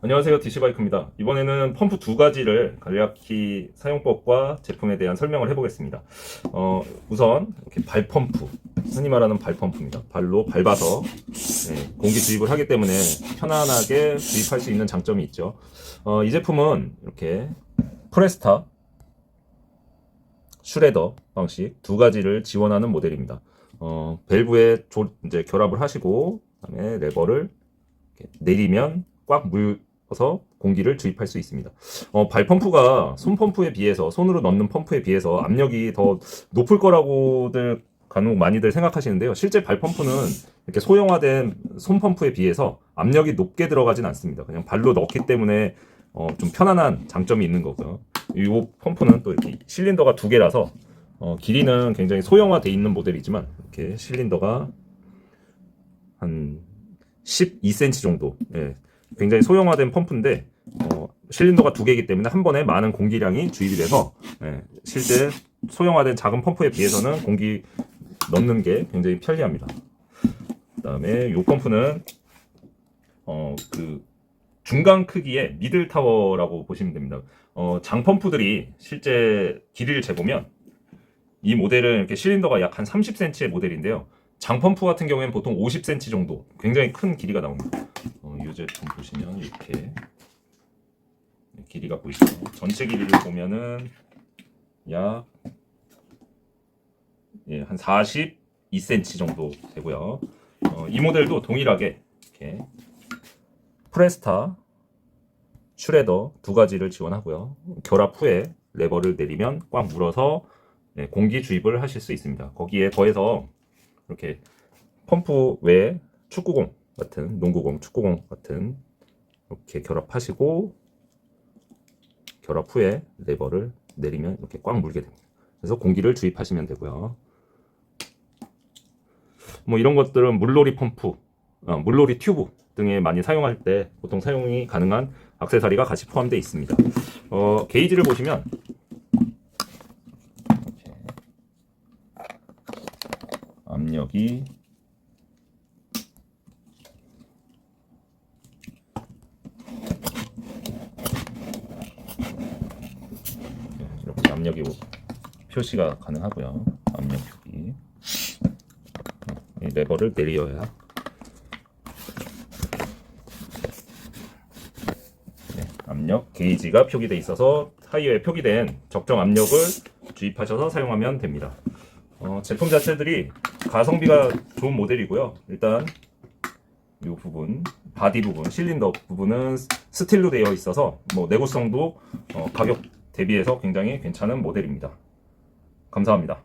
안녕하세요. DC바이크입니다. 이번에는 펌프 두 가지를 간략히 사용법과 제품에 대한 설명을 해보겠습니다. 어, 우선 이렇게 발펌프 흔히 말하는 발펌프입니다. 발로 밟아서 네, 공기 주입을 하기 때문에 편안하게 주입할 수 있는 장점이 있죠. 어, 이 제품은 이렇게 프레스타 슈레더 방식 두 가지를 지원하는 모델입니다. 어, 밸브에 조- 이제 결합을 하시고 그다음에 레버를 내리면 꽉 물 어서 공기를 주입할 수 있습니다. 어, 발 펌프가 손 펌프에 비해서 손으로 넣는 펌프에 비해서 압력이 더 높을 거라고들 간혹 많이들 생각하시는데요. 실제 발 펌프는 이렇게 소형화된 손 펌프에 비해서 압력이 높게 들어가진 않습니다. 그냥 발로 넣기 때문에 어, 좀 편안한 장점이 있는 거고요. 이 펌프는 또 이렇게 실린더가 두 개라서 어, 길이는 굉장히 소형화돼 있는 모델이지만 이렇게 실린더가 한 12cm 정도. 예, 굉장히 소형화된 펌프인데 어, 실린더가 두 개이기 때문에 한 번에 많은 공기량이 주입이 돼서 예, 실제 소형화된 작은 펌프에 비해서는 공기 넣는 게 굉장히 편리합니다. 그다음에 이 펌프는 어, 그 중간 크기의 미들 타워라고 보시면 됩니다. 어, 장 펌프들이 실제 길이를 재보면 이 모델은 이렇게 실린더가 약 한 30cm의 모델인데요. 장 펌프 같은 경우에는 보통 50cm 정도 굉장히 큰 길이가 나옵니다. 어, 이 제품 보시면 이렇게 길이가 보이시죠? 전체 길이를 보면은 약 예, 한 42cm 정도 되고요. 어, 이 모델도 동일하게 이렇게 프레스타, 슈레더 두 가지를 지원하고요. 결합 후에 레버를 내리면 꽉 물어서 네, 공기 주입을 하실 수 있습니다. 거기에 더해서 이렇게 펌프 외에 축구공 같은 농구공, 축구공 같은 이렇게 결합하시고 결합 후에 레버를 내리면 이렇게 꽉 물게 됩니다. 그래서 공기를 주입하시면 되고요. 뭐 이런 것들은 물놀이 펌프, 어, 물놀이 튜브 등에 많이 사용할 때 보통 사용이 가능한 액세서리가 같이 포함되어 있습니다. 어, 게이지를 보시면 압력이 이렇게 압력이 표시가 가능하고요. 압력 표기. 이 레버를 내려야 네, 압력 게이지가 표기돼 있어서 타이어에 표기된 적정 압력을 주입하셔서 사용하면 됩니다. 어, 제품 자체들이 가성비가 좋은 모델이고요. 일단 이 부분, 바디 부분, 실린더 부분은 스틸로 되어 있어서 뭐 내구성도 어, 가격 대비해서 굉장히 괜찮은 모델입니다. 감사합니다.